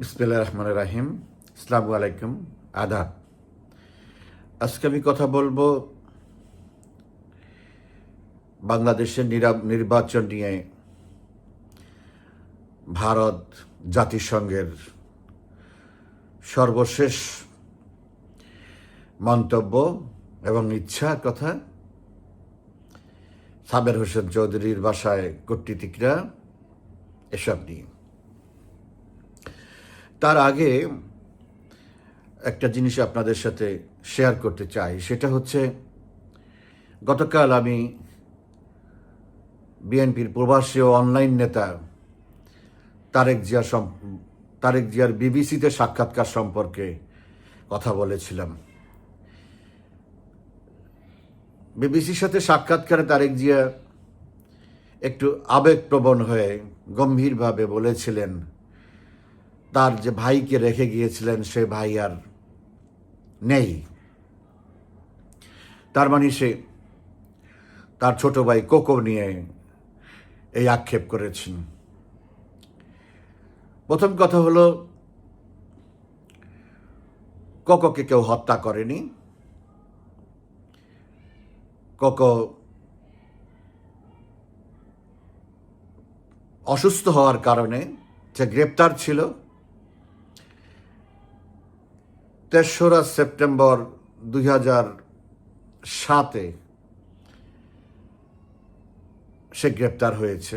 বিসমিল্লা রহমান রাহিম। ইসলাম আলাইকুম। আদাব। আজকে আমি কথা বলব বাংলাদেশের নিরা- নির্বাচন নিয়ে। ভারত জাতিসংঘের সর্বশেষ মন্তব্য এবং ইচ্ছার কথা সাবের হোসেন চৌধুরীর বাসায় কূটনীতিকরা এসব নিয়ে। তার আগে একটা জিনিস আপনাদের সাথে শেয়ার করতে চাই। সেটা হচ্ছে, গতকাল আমি বিএনপির প্রবাসী ও অনলাইন নেতা তারেক জিয়া তারেক জিয়ার বিবিসিতে সাক্ষাৎকার সম্পর্কে কথা বলেছিলাম। বিবিসির সাথে সাক্ষাৎকারে তারেক জিয়া একটু আবেগপ্রবণ হয়ে গম্ভীরভাবে বলেছিলেন তার যে ভাইকে রেখে গিয়েছিলেন, সে ভাই আর নেই। তার মানে সে তার ছোট ভাই কোকো নিয়ে এই আক্ষেপ করেছেন। প্রথম কথা হলো, কোকোকে কেউ হত্যা করেনি। কোকো অসুস্থ হওয়ার কারণে যে গ্রেপ্তার ছিল তেসরা সেপ্টেম্বর দুই হাজার সাতে সে গ্রেপ্তার হয়েছে।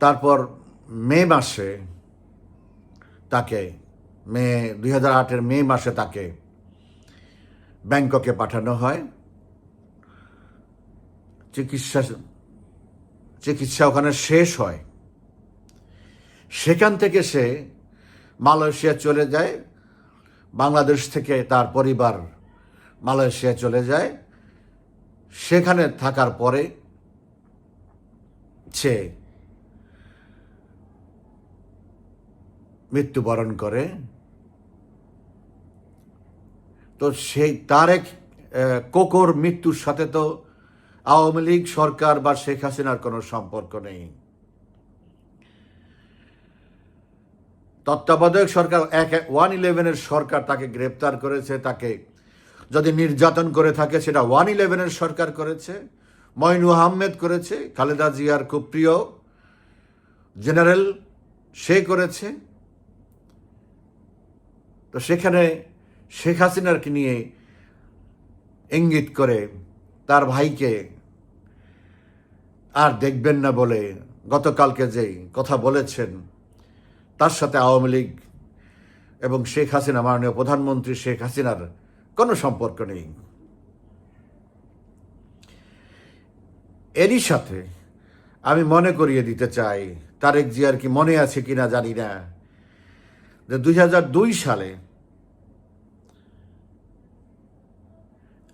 তারপর মে মাসে তাকে, মে দুই হাজার আটের মে মাসে তাকে ব্যাংককে পাঠানো হয়। চিকিৎসা চিকিৎসা ওখানে শেষ হয়। সেখান থেকে সে মালয়েশিয়া চলে যায়, বাংলাদেশ থেকে তার পরিবার মালয়েশিয়া চলে যায়। সেখানে থাকার পরে সে মৃত্যুবরণ করে। তো সেই তার এক কোকোর মৃত্যুর সাথে তো আওয়ামী লীগ সরকার বা শেখ হাসিনার কোনো সম্পর্ক নেই। তত্ত্বাবধায়ক সরকার এক ওয়ান ইলেভেনের সরকার তাকে গ্রেপ্তার করেছে, তাকে যদি নির্যাতন করে থাকে সেটা ওয়ান ইলেভেনের সরকার করেছে, মইনু আহমেদ করেছে, খালেদা জিয়ার খুব প্রিয় জেনারেল সে করেছে। তো সেখানে শেখ হাসিনারকে নিয়ে ইঙ্গিত করে তার ভাইকে আর দেখবেন না বলে গতকালকে যেই কথা বলেছেন তার সাথে আওয়ামী লীগ এবং শেখ হাসিনা, মাননীয় প্রধানমন্ত্রী শেখ হাসিনার কোনো সম্পর্ক নেই। এরই সাথে আমি মনে করিয়ে দিতে চাই, তারেক জিয়ার কি মনে আছে কিনা জানি না, যে দুই হাজার দুই সালে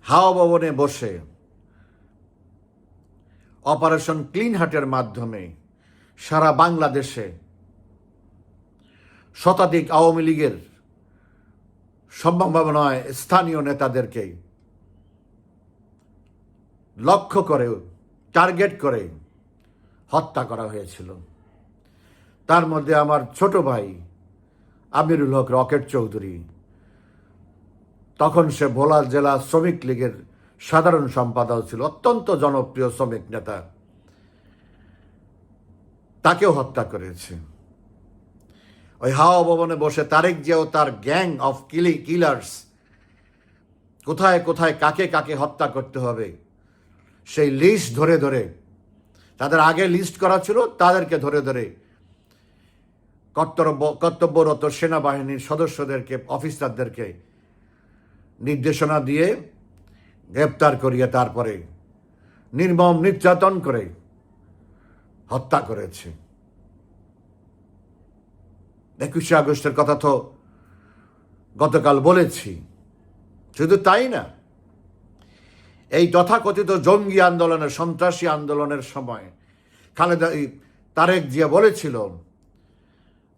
হাওয়া ভবনে বসে অপারেশন ক্লিন হার্টের মাধ্যমে সারা বাংলাদেশে শতাধিক আওয়ামী লীগের সম্ভাবনায় স্থানীয় নেতাদেরকে লক্ষ্য করে, টার্গেট করে হত্যা করা হয়েছিল। তার মধ্যে আমার ছোট ভাই আমিরুল হক রকেট চৌধুরী। তখন সে ভোলা জেলা শ্রমিক লীগের সাধারণ সম্পাদক ছিল, অত্যন্ত জনপ্রিয় শ্রমিক নেতা। তাকেও হত্যা করেছে। ওই হাওয়া ভবনে বসে তারেক জিয়াও তার গ্যাং অফ কিলি, কিলার্স কোথায় কোথায়, কাকে কাকে হত্যা করতে হবে, সেই লিস্ট ধরে ধরে, তাদের আগে লিস্ট করা ছিল, তাদেরকে ধরে ধরে কর্তব্য, কর্তব্যরত সেনাবাহিনীর সদস্যদেরকে, অফিসারদেরকে নির্দেশনা দিয়ে গ্রেপ্তার করিয়ে তারপরে নির্মম নির্যাতন করে হত্যা করেছে। একুশে আগস্টের কথা তো গতকাল বলেছি। শুধু তাই না, এই তথাকথিত জঙ্গি আন্দোলনের, সন্ত্রাসী আন্দোলনের সময় খালেদা তারেক জিয়া বলেছিল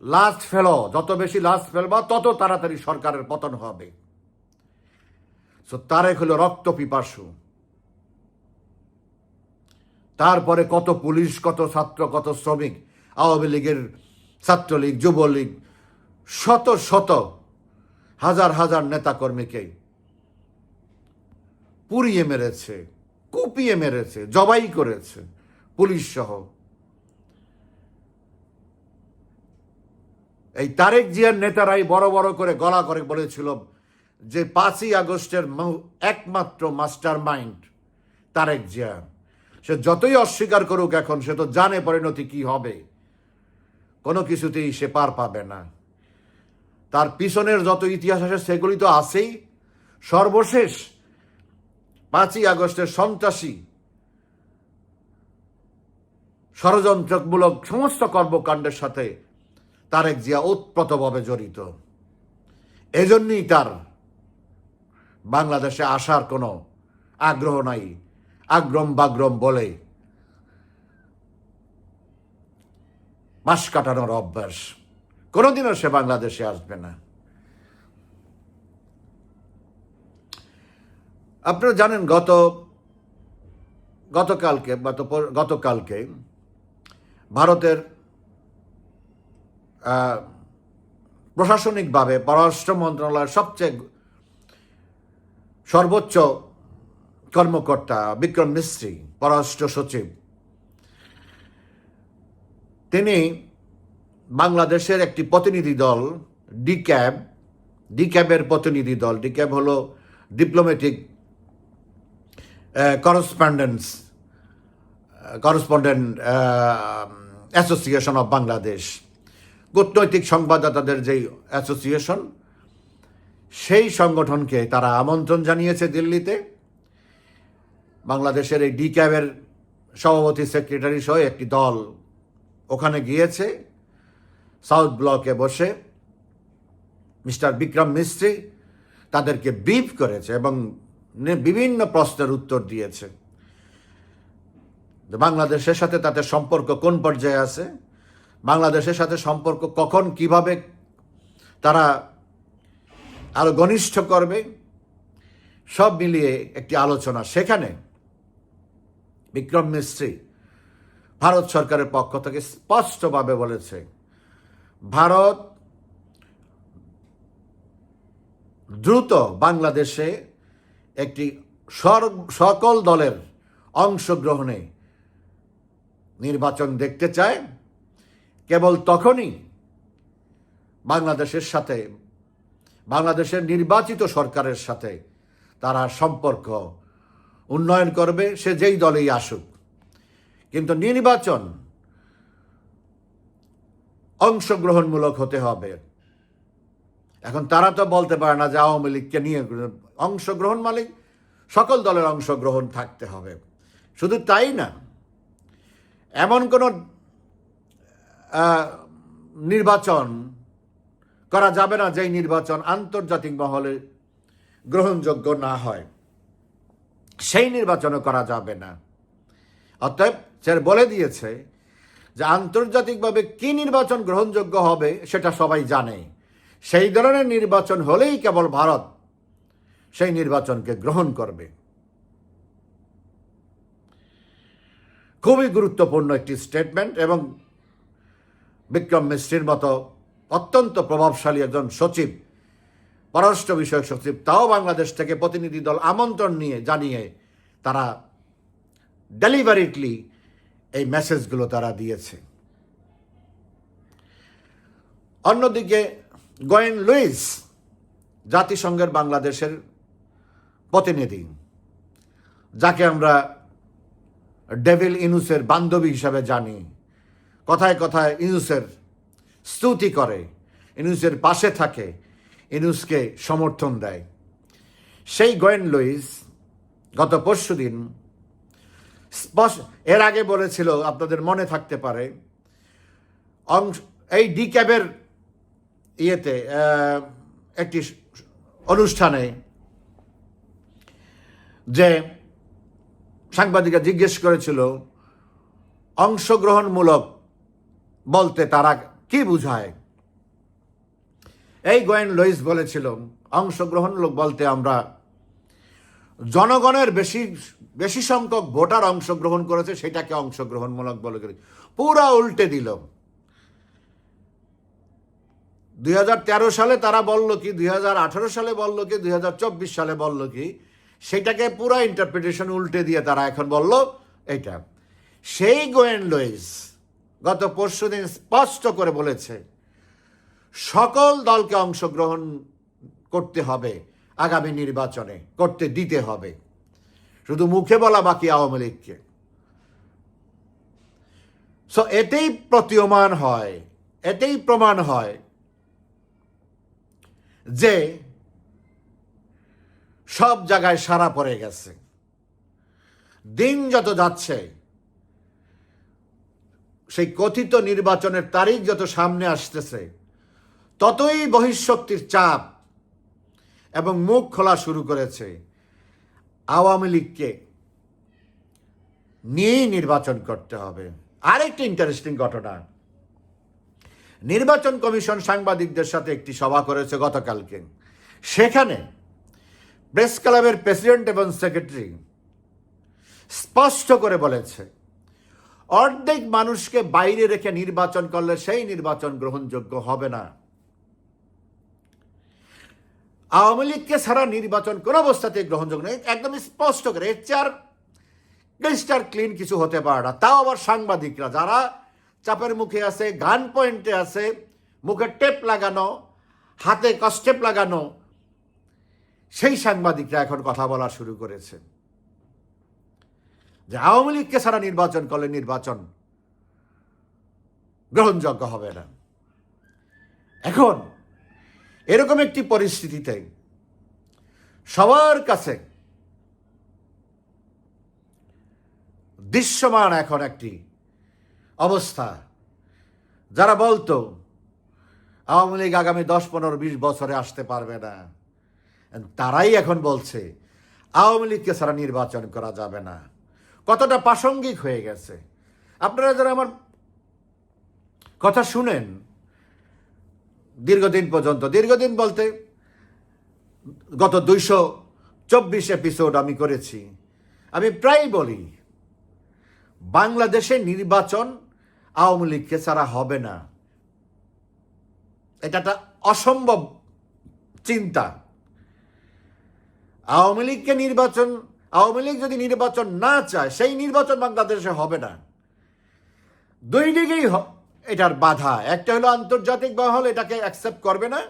লাস্ট ফেলো যত বেশি লাস্ট ফেলবা তত তাড়াতাড়ি সরকারের পতন হবে। সো তারেক হলো রক্ত পিপাসু। তারপরে কত পুলিশ, কত ছাত্র, কত শ্রমিক, আওয়ামী লীগের ছাত্রলীগ, যুবলীগ, শত শত হাজার হাজার নেতাকর্মীকে পুড়িয়ে মেরেছে, কুপিয়ে মেরেছে, জবাই করেছে পুলিশ সহ। এই তারেক জিয়ার নেতারাই বড় বড় করে গলা করে বলেছিল যে পাঁচই আগস্টের একমাত্র মাস্টার মাইন্ড তারেক জিয়া। সে যতই অস্বীকার করুক এখন, সে তো জানে পরিণতি কি হবে। কোনো কিছুতেই সে পার পাবে না। তার পিছনের যত ইতিহাস আছে, সেগুলি তো আছেই। সর্বশেষ পাঁচই আগস্টের সন্ত্রাসী ষড়যন্ত্রমূলক সমস্ত কর্মকাণ্ডের সাথে তারেক জিয়া ওতপ্রোতভাবে জড়িত। এজন্যই তার বাংলাদেশে আসার কোনো আগ্রহ নাই আগ্রম বাগ্রম বলে মাস কাটানোর অভ্যাস কোনোদিনও সে বাংলাদেশে আসবে না। আপনারা জানেন গত, গতকালকে গত গতকালকে ভারতের প্রশাসনিকভাবে পররাষ্ট্র মন্ত্রণালয়ের সবচেয়ে সর্বোচ্চ কর্মকর্তা বিক্রম মিস্ত্রি, পররাষ্ট্র সচিব তিনি বাংলাদেশের একটি প্রতিনিধি দল ডিক্যাব ডিক্যাবের প্রতিনিধি দল। ডিক্যাব হলো diplomatic correspondence correspondent association of Bangladesh কূটনৈতিক সংবাদদাতাদের যেই অ্যাসোসিয়েশন সেই সংগঠনকে তারা আমন্ত্রণ জানিয়েছে দিল্লিতে। বাংলাদেশের এই ডিক্যাবের সভাপতি সেক্রেটারি সহ একটি দল ওখানে গিয়েছে, সাউথ ব্লকে বসে মিস্টার বিক্রম মিস্ত্রি তাদেরকে ব্রিফ করেছে এবং বিভিন্ন প্রশ্নের উত্তর দিয়েছে। বাংলাদেশের সাথে তাদের সম্পর্ক কোন পর্যায়ে আছে? বাংলাদেশের সাথে সম্পর্ক কখন, কীভাবে তারা আরও ঘনিষ্ঠ করবে? সব মিলিয়ে একটি আলোচনা। সেখানে বিক্রম মিস্ত্রি ভারত সরকারের পক্ষ থেকে স্পষ্টভাবে বলেছে, ভারত দ্রুত বাংলাদেশে একটি সকল দলের অংশগ্রহণে নির্বাচন দেখতে চায়। কেবল তখনই বাংলাদেশের সাথে, বাংলাদেশের নির্বাচিত সরকারের সাথে তারা সম্পর্ক উন্নয়ন করবে, সে যেই দলেই আসুক। কিন্তু নির্বাচন অংশগ্রহণমূলক হতে হবে। এখন তারা তো বলতে পারে না যে আওয়ামী লীগকে নিয়ে অংশগ্রহণ মালিক সকল দলের অংশগ্রহণ থাকতে হবে। শুধু তাই না, এমন কোনো নির্বাচন করা যাবে না যেই নির্বাচন আন্তর্জাতিক মহলে গ্রহণযোগ্য না হয়। সেই নির্বাচনও করা যাবে না। অতএব স্যার বলে দিয়েছে যে আন্তর্জাতিকভাবে কি নির্বাচন গ্রহণযোগ্য হবে সেটা সবাই জানে। সেই ধরনের নির্বাচন হলেই কেবল ভারত সেই নির্বাচনকে গ্রহণ করবে। খুবই গুরুত্বপূর্ণ একটি স্টেটমেন্ট এবং বিক্রম মিস্ত্রির মতো অত্যন্ত প্রভাবশালী একজন সচিব, পররাষ্ট্র বিষয়ক সচিব, তাও বাংলাদেশ থেকে প্রতিনিধি দল আমন্ত্রণ নিয়ে জানিয়ে তারা ডেলিভারিটলি এই মেসেজগুলো তারা দিয়েছে। অন্যদিকে গোয়েন লুইস, জাতিসংঘের বাংলাদেশের প্রতিনিধি, যাকে আমরা ডেভিল ইনুসের বান্ধবী হিসাবে জানি, কথায় কথায় ইনুসের স্তুতি করে, ইনুসের পাশে থাকে, ইনুসকে সমর্থন দেয়। সেই গোয়েন লুইস গত পরশু দিন এর আগে বলেছিল, আপনাদের মনে থাকতে পারে, অংশ, এই ডি ক্যাবের ইয়েতে একটি অনুষ্ঠানে যে সাংবাদিকরা জিজ্ঞেস করেছিল, অংশগ্রহণমূলক বলতে তারা কি বুঝায়? এই গোয়েন লুইস বলেছিল, অংশগ্রহণমূলক বলতে আমরা জনগণের বেশি বেশি সংখ্যক ভোটার অংশগ্রহণ করেছে, সেটাকে অংশগ্রহণমূলক বলে করি। পুরা উল্টে দিল। দুই হাজার তেরো সালে তারা বলল কি, দুই হাজার আঠারো সালে বলল কি, দুই হাজার চব্বিশ সালে বলল কি, সেটাকে পুরো ইন্টারপ্রিটেশন উল্টে দিয়ে তারা এখন বলল এটা সেই গোয়েন গত পরশুদিন স্পষ্ট করে বলেছে, সকল দলকে অংশগ্রহণ করতে হবে। আগামী নির্বাচনে করতে দিতে হবে। শুধু মুখে বলা বাকি আওয়ামী লীগকে। সো এতেই প্রতীয়মান হয়, এতেই প্রমাণ হয় যে সব জায়গায় সারা পড়ে গেছে। দিন যত যাচ্ছে, সেই কথিত নির্বাচনের তারিখ যত সামনে আসতেছে, ততই বহিঃশক্তির চাপ এবং মুখ খোলা শুরু করেছে। আওয়ামী লীগকে নিয়েই নির্বাচন করতে হবে। আরেকটি ইন্টারেস্টিং ঘটনা। নির্বাচন কমিশন সাংবাদিকদের সাথে একটি সভা করেছে গতকালকে। সেখানে প্রেস ক্লাবের প্রেসিডেন্ট এবং সেক্রেটারি স্পষ্ট করে বলেছে, অর্ধেক মানুষকে বাইরে রেখে নির্বাচন করলে সেই নির্বাচন গ্রহণযোগ্য হবে না। আওয়ামী লীগকে ছাড়া নির্বাচন কোন অবস্থাতে গ্রহণযোগ্য নেই একদম স্পষ্ট করে এর চেয়ে আর ক্লিস্টার ক্লিন কিছু হতে পারে না। তাও আবার সাংবাদিকরা, যারা চাপের মুখে আছে, গান পয়েন্টে আছে, মুখে টেপ লাগানো, হাতে কস্টেপ লাগানো, সেই সাংবাদিকরা এখন কথা বলা শুরু করেছে। যে আওয়ামী লীগকে ছাড়া নির্বাচন করলে নির্বাচন গ্রহণযোগ্য হবে না। এখন এরকম একটি পরিস্থিতিতে সবার কাছে দৃশ্যমান এখন একটি অবস্থা। যারা বলতো, আওয়ামী লীগ আগামী দশ, পনেরো, বিশ বছরে আসতে পারবে না। তারাই এখন বলছে, আওয়ামী লীগকে ছাড়া নির্বাচন করা যাবে না। কতটা প্রাসঙ্গিক হয়ে গেছে। আপনারা যারা আমার কথা শুনেন দীর্ঘদিন পর্যন্ত, দীর্ঘদিন বলতে গত দুইশো চব্বিশ এপিসোড আমি করেছি। আমি প্রায় বলি, বাংলাদেশে নির্বাচন আওয়ামী লীগকে ছাড়া হবে না। এটা একটা অসম্ভব চিন্তা। আওয়ামী লীগকে নির্বাচন, আওয়ামী লীগ যদি নির্বাচন না চায়, সেই নির্বাচন বাংলাদেশে হবে না। দুই দিকেই এটার বাধা। একটা হলো আন্তর্জাতিক মহল এটাকে অ্যাকসেপ্ট করবে না।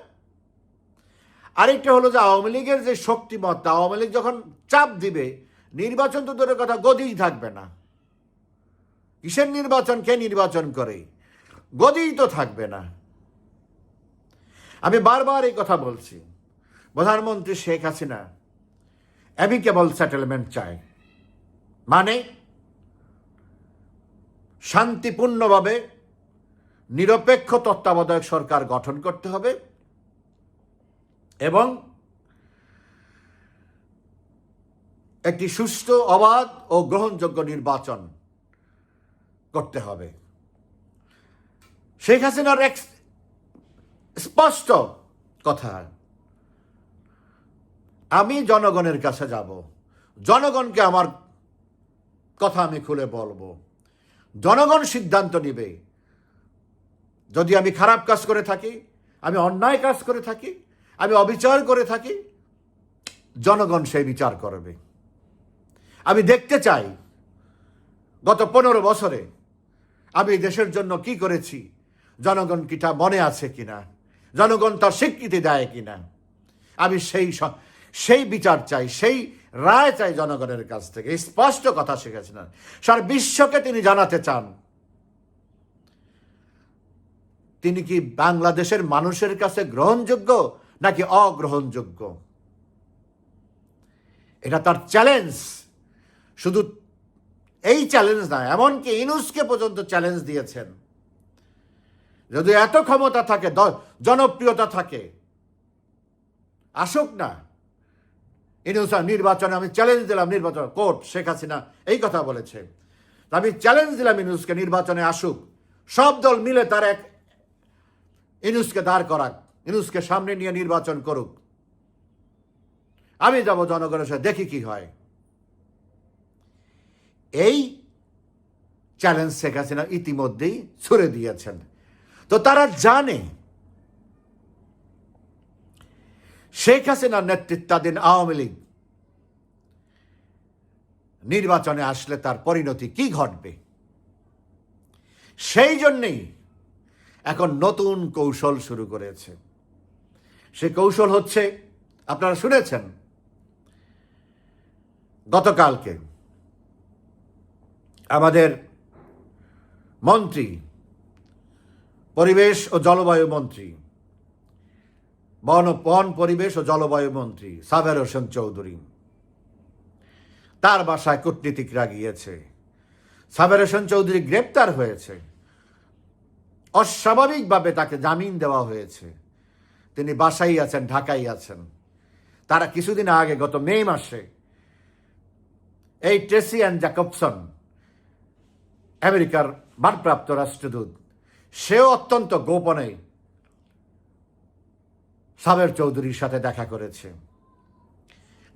আরেকটা হলো যে আওয়ামী লীগের যে শক্তিমত্তা, আওয়ামী লীগ যখন চাপ দিবে, নির্বাচন তো দূরের কথা, গদিই থাকবে না। কিসের নির্বাচন? কে নির্বাচন করে? গদিই তো থাকবে না। আমি বারবার এই কথা বলছি। প্রধানমন্ত্রী শেখ হাসিনা অ্যামিকেবল সেটেলমেন্ট চায়। মানে শান্তিপূর্ণভাবে নিরপেক্ষ তত্ত্বাবধায়ক সরকার গঠন করতে হবে এবং একটি সুষ্ঠু, অবাধ ও গ্রহণযোগ্য নির্বাচন করতে হবে। শেখ হাসিনার এক স্পষ্ট কথা, আমি জনগণের কাছে যাব। জনগণকে আমার কথা আমি খুলে বলব। জনগণ সিদ্ধান্ত নিবে। যদি আমি খারাপ কাজ করে থাকি, আমি অন্যায় কাজ করে থাকি, আমি অবিচার করে থাকি, জনগণ সেই বিচার করবে। আমি দেখতে চাই, গত পনেরো বছরে আমি দেশের জন্য কি করেছি, জনগণ কিটা মনে আছে কিনা জনগণ তার স্বীকৃতি দেয় কিনা আমি সেই সেই বিচার চাই, সেই রায় চাই জনগণের কাছ থেকে। স্পষ্ট কথা শিখেছিলেন। সারা বিশ্বকে তিনি জানাতে চান। তিনি কি বাংলাদেশের মানুষের কাছে গ্রহণযোগ্য নাকি অগ্রহণযোগ্য? এটা তার চ্যালেঞ্জ শুধু এই চ্যালেঞ্জ না, এমনকি ইনুসকে পর্যন্ত চ্যালেঞ্জ দিয়েছেন। যদি এত ক্ষমতা থাকে জনপ্রিয়তা থাকে, আসুক না। ইনুস নির্বাচনে আমি চ্যালেঞ্জ দিলাম নির্বাচন, কোর্ট, শেখ হাসিনা এই কথা বলেছে। আমি চ্যালেঞ্জ দিলাম ইনুসকে, নির্বাচনে আসুক। সব দল মিলে তার এক ইনুসকে দাঁড় করাক, ইনুসকে সামনে নিয়ে নির্বাচন করুক। আমি যাব জনগণের সাথে, দেখি কি হয়। এই চ্যালেঞ্জ শেখ হাসিনা ইতিমধ্যেই ছুড়ে দিয়েছেন। তো তারা জানে, শেখ হাসিনার নেতৃত্বাধীন আওয়ামী লীগ নির্বাচনে আসলে তার পরিণতি কি ঘটবে? সেই জন্যেই এখন নতুন কৌশল শুরু করেছে। সে কৌশল হচ্ছে, আপনারা শুনেছেন, গতকালকে আমাদের মন্ত্রী, পরিবেশ ও জলবায়ু মন্ত্রী, বন বন পরিবেশ ও জলবায়ু মন্ত্রী সাবের হোসেন চৌধুরী, তার বাসায় কূটনীতিকরা গিয়েছে। সাবের হোসেন চৌধুরী গ্রেপ্তার হয়েছে। অস্বাভাবিকভাবে তাকে জামিন দেওয়া হয়েছে। তিনি বাসাই আছেন ঢাকাই আছেন। তারা কিছুদিন আগে, গত মে মাসে এই ট্রেসি অ্যান্ড জ্যাকবসন, আমেরিকার ভারপ্রাপ্ত রাষ্ট্রদূত, সেও অত্যন্ত গোপনে সাবের চৌধুরীর সাথে দেখা করেছে।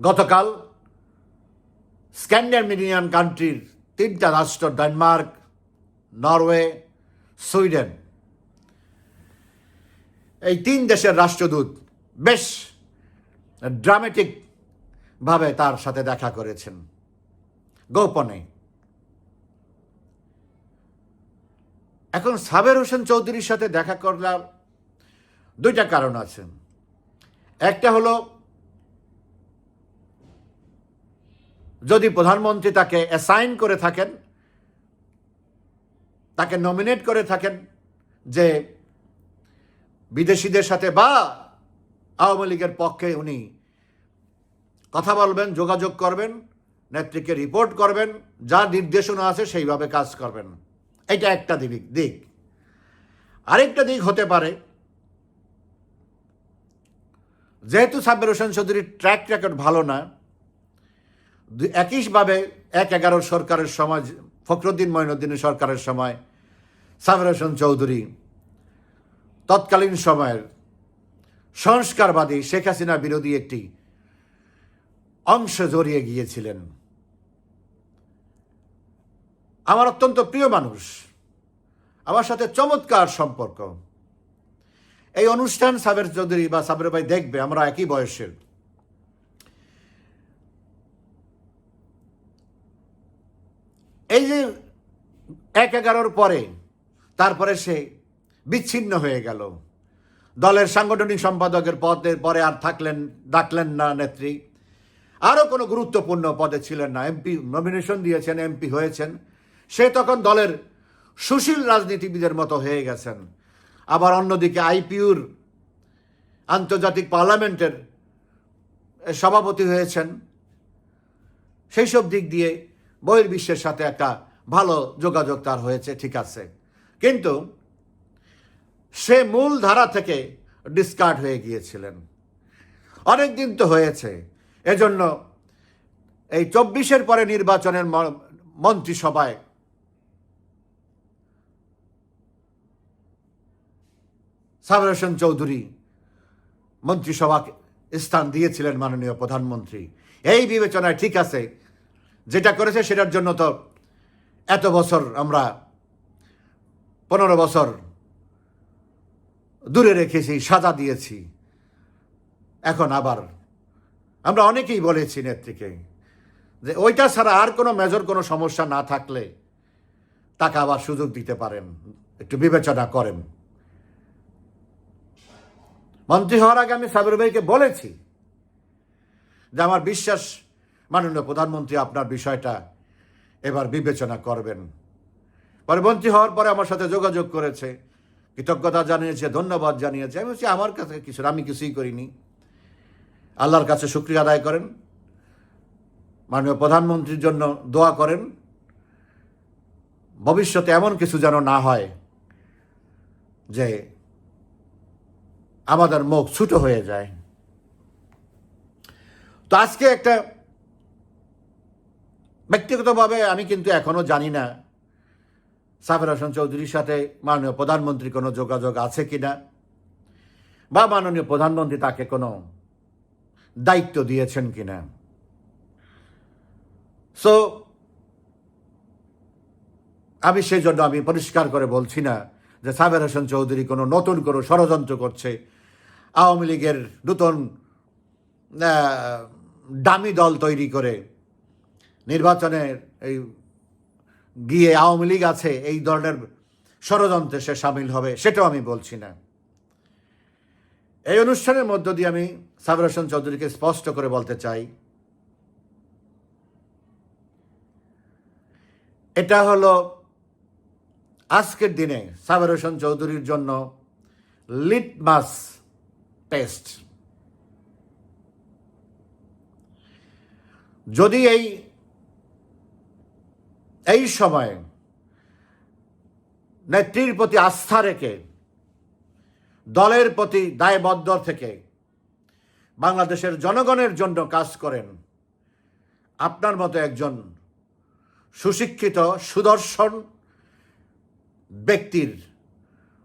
গতকাল স্ক্যান্ডারমিনিয়ান কান্ট্রির তিনটা রাষ্ট্র, ডেনমার্ক, নরওয়ে, সুইডেন এই তিন দেশের রাষ্ট্রদূত বেশ ড্রামেটিক ভাবে তার সাথে দেখা করেছেন। গোপনে। এখন সাবের হোসেন চৌধুরীর সাথে দেখা করলাম দুইটা কারণ আছে। একটা হলো, যদি প্রধানমন্ত্রী তাকে অ্যাসাইন করে থাকেন, তাকে নমিনেট করে থাকেন যে বিদেশিদের সাথে বা আওয়ামী লীগের পক্ষে উনি কথা বলবেন, যোগাযোগ করবেন, নেত্রীকে রিপোর্ট করবেন, যা নির্দেশনা আছে সেইভাবে কাজ করবেন। এটা একটা দিক দিক। আরেকটা দিক হতে পারে, যেহেতু সাব্বির হোসেন চৌধুরীর ট্র্যাক রেকর্ড ভালো না একইভাবে এক এগারো সরকারের সময়, ফখরুদ্দিন মঈনুদ্দিনের সরকারের সময় সাবির হোসেন চৌধুরী তৎকালীন সময়ের সংস্কারবাদী শেখ হাসিনা বিরোধী একটি অংশ জড়িয়ে গিয়েছিলেন। আমার অত্যন্ত প্রিয় মানুষ, আমার সাথে চমৎকার সম্পর্ক। এই অনুষ্ঠান সাবের চৌধুরী বা সাবের ভাই দেখবে, আমরা একই বয়সের। এই যে এক এগারোর পরে, তারপরে সে বিচ্ছিন্ন হয়ে গেল। দলের সাংগঠনিক সম্পাদকের পদের পরে আর থাকলেন, ডাকলেন না নেত্রী। আরও কোনো গুরুত্বপূর্ণ পদে ছিলেন না। এমপি নমিনেশন দিয়েছেন, এমপি হয়েছেন। সে তখন দলের সুশীল রাজনীতিবিদের মতো হয়ে গেছেন। আবার অন্যদিকে আইপিউর আন্তর্জাতিক পার্লামেন্টের সভাপতি হয়েছেন। সেই সব দিক দিয়ে বহির্বিশ্বের সাথে একটা ভালো যোগাযোগ তার হয়েছে, ঠিক আছে। কিন্তু সে মূল ধারা থেকে ডিসকার্ড হয়ে গিয়েছিলেন। অনেক দিন তো হয়েছে। এজন্য এই চব্বিশের পরে নির্বাচনের মন্ত্রিসভায় সাবের হোসেন চৌধুরী মন্ত্রিসভাকে স্থান দিয়েছিলেন মাননীয় প্রধানমন্ত্রী। এই বিবেচনায় ঠিক আছে, যেটা করেছে সেটার জন্য তো এত বছর আমরা, পনেরো বছর দূরে রেখেছি, সাজা দিয়েছি। এখন আবার আমরা অনেকেই বলেছি নেত্রীকে যে ওইটা ছাড়া আর কোনো মেজর কোনো সমস্যা না থাকলে তাকে আবার সুযোগ দিতে পারেন, একটু বিবেচনা করেন। মন্ত্রী হওয়ার আগে আমি সাবির ভাইকে বলেছি যে আমার বিশ্বাস মাননীয় প্রধানমন্ত্রী আপনার বিষয়টা এবার বিবেচনা করবেন। পরে মন্ত্রী হওয়ার পরে আমার সাথে যোগাযোগ করেছে। কৃতজ্ঞতা জানিয়েছে, ধন্যবাদ জানিয়েছে। আমি বলছি, আমার কাছে কিছু আমি কিছুই করিনি। আল্লাহর কাছে শুক্রিয়া আদায় করেন। মাননীয় প্রধানমন্ত্রীর জন্য দোয়া করেন। ভবিষ্যতে এমন কিছু যেন না হয় যে আমাদের মুখ ছুটো হয়ে যায়। তো আজকে একটা ব্যক্তিগতভাবে আমি কিন্তু এখনও জানি না সাবের হোসেন চৌধুরীর সাথে মাননীয় প্রধানমন্ত্রী কোনো যোগাযোগ আছে কি না বা মাননীয় প্রধানমন্ত্রী তাকে কোনো দায়িত্ব দিয়েছেন কি না সো আমি সেই জন্য আমি পরিষ্কার করে বলছি না যে সাবের হোসেন চৌধুরী কোনো নতুন কোনো ষড়যন্ত্র করছে। আওয়ামী লীগের নূতন দামি দল তৈরি করে নির্বাচনের এই গিয়ে আওয়ামী লীগ আছে, এই ধরনের ষড়যন্ত্রে সে সামিল হবে, সেটাও আমি বলছি না। এই অনুষ্ঠানের মধ্য দিয়ে আমি সাবির হোসেন চৌধুরীকে স্পষ্ট করে বলতে চাই। এটা হলো আজকের দিনে সাবির হোসেন চৌধুরীর জন্য লিটমাস টেস্ট। যদি এই এই সময়ে নেত্রীর প্রতি আস্থা রেখে, দলের প্রতি দায়বদ্ধ থেকে বাংলাদেশের জনগণের জন্য কাজ করেন আপনার মতো একজন সুশিক্ষিত, সুদর্শন ব্যক্তির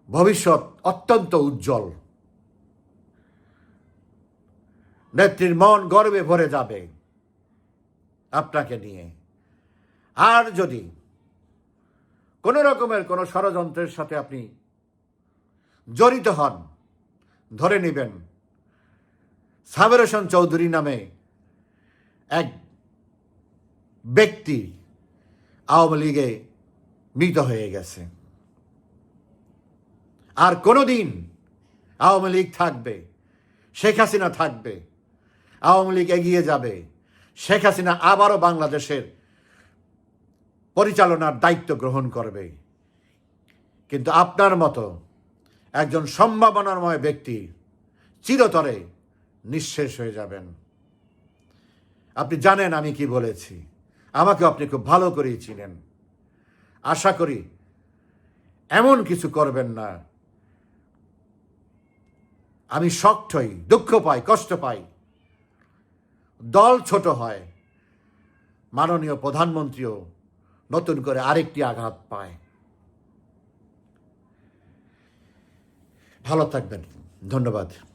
ভবিষ্যৎ অত্যন্ত উজ্জ্বল। নেত্রীর মন গর্বে ভরে যাবে আপনাকে নিয়ে। আর যদি কোনো রকমের কোনো ষড়যন্ত্রের সাথে আপনি জড়িত হন, ধরে নেবেন সাবের হোসেন চৌধুরী নামে এক ব্যক্তি আওয়ামী লীগে মৃত হয়ে গেছে। আর কোনোদিন আওয়ামী লীগ থাকবে, শেখ হাসিনা থাকবে, আওয়ামী লীগ এগিয়ে যাবে, শেখ হাসিনা আবারও বাংলাদেশের পরিচালনার দায়িত্ব গ্রহণ করবে। কিন্তু আপনার মতো একজন সম্ভাবনাময় ব্যক্তি চিরতরে নিঃশেষ হয়ে যাবেন। আপনি জানেন আমি কি বলেছি। আমাকে আপনি খুব ভালো করেই চিনেন। আশা করি এমন কিছু করবেন না। আমি শক্ত হই, দুঃখ পাই, কষ্ট পাই। দল ছোট হয়। মাননীয় প্রধানমন্ত্রীও নতুন করে আরেকটি আঘাত পায়। ভালো থাকবেন। ধন্যবাদ।